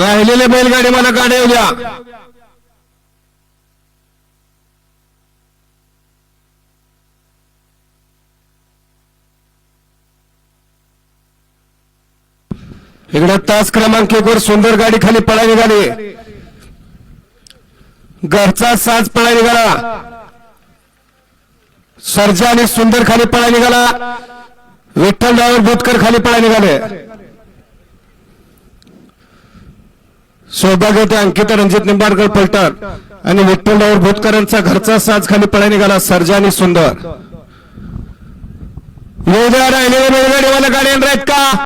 राहिलेले बैलगाडी मला गाड्या येऊ द्या. इकडे तास क्रमांक एक वर सुंदर गाडी खाली पळा निघाली घरचा साज पळा निघाला सर्जा आणि सुंदर खाली पळा निघाला विठ्ठल डावर भूतकर खाली पळा निघाले सौभाग्य अंकिता रणजित निंबाडकर पलटण आणि विठ्ठलराव भोतकरांचा घरचा साज खाली पळा निघाला सर्जा आणि सुंदर. राहिले द्या गाडी आहेत का?